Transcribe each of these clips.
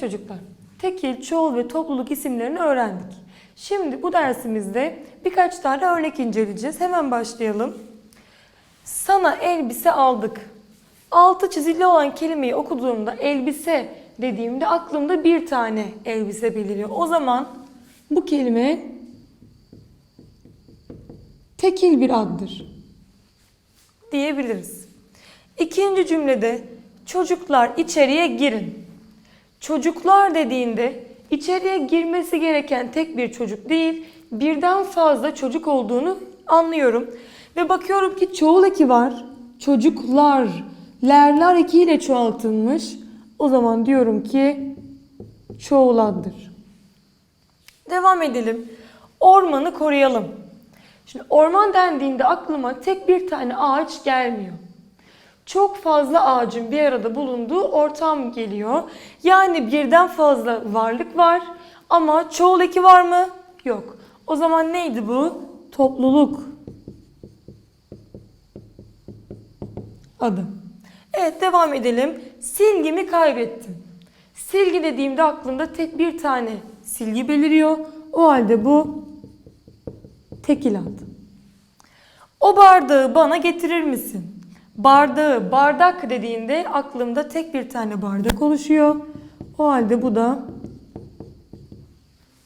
Çocuklar, tekil, çoğul ve topluluk isimlerini öğrendik. Şimdi bu dersimizde birkaç tane örnek inceleyeceğiz. Hemen başlayalım. Sana elbise aldık. Altı çizili olan kelimeyi okuduğumda elbise dediğimde aklımda bir tane elbise beliriyor. O zaman bu kelime tekil bir addır diyebiliriz. İkinci cümlede çocuklar içeriye girin. Çocuklar dediğinde içeriye girmesi gereken tek bir çocuk değil, birden fazla çocuk olduğunu anlıyorum. Ve bakıyorum ki çoğul eki var. Çocuklar, lerler ekiyle çoğaltılmış. O zaman diyorum ki çoğul addır. Devam edelim. Ormanı koruyalım. Şimdi orman dendiğinde aklıma tek bir tane ağaç gelmiyor. Çok fazla ağacın bir arada bulunduğu ortam geliyor. Yani birden fazla varlık var ama çoğul eki var mı? Yok. O zaman neydi bu? Topluluk. Adı. Evet devam edelim. Silgimi kaybettim. Silgi dediğimde aklımda tek bir tane silgi beliriyor. O halde bu tekil ad. O bardağı bana getirir misin? Bardağı, bardak dediğinde aklımda tek bir tane bardak oluşuyor. O halde bu da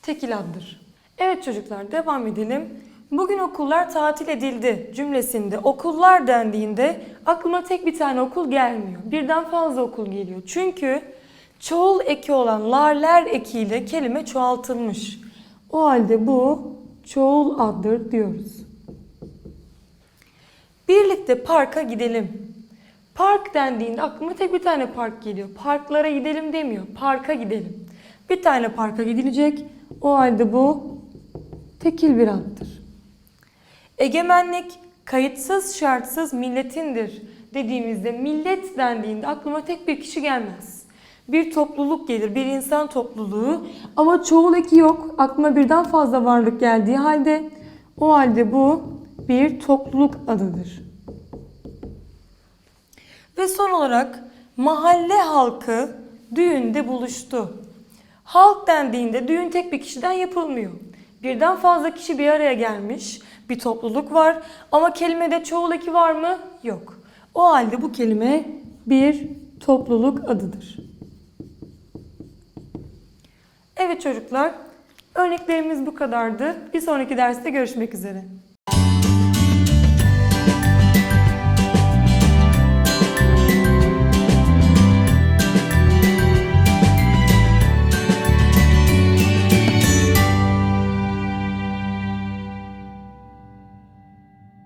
tekil addır. Evet çocuklar devam edelim. Bugün okullar tatil edildi cümlesinde okullar dendiğinde aklıma tek bir tane okul gelmiyor. Birden fazla okul geliyor. Çünkü çoğul eki olan larler ekiyle kelime çoğaltılmış. O halde bu çoğul addır diyoruz. Birlikte parka gidelim. Park dendiğinde aklıma tek bir tane park geliyor. Parklara gidelim demiyor. Parka gidelim. Bir tane parka gidilecek. O halde bu tekil bir addır. Egemenlik kayıtsız şartsız milletindir dediğimizde millet dendiğinde aklıma tek bir kişi gelmez. Bir topluluk gelir, bir insan topluluğu ama çoğul eki yok. Aklıma birden fazla varlık geldiği halde o halde bu bir topluluk adıdır. Ve son olarak mahalle halkı düğünde buluştu. Halk dendiğinde düğün tek bir kişiden yapılmıyor. Birden fazla kişi bir araya gelmiş, bir topluluk var ama kelimede çoğul eki var mı? Yok. O halde bu kelime bir topluluk adıdır. Evet çocuklar, örneklerimiz bu kadardı. Bir sonraki derste görüşmek üzere.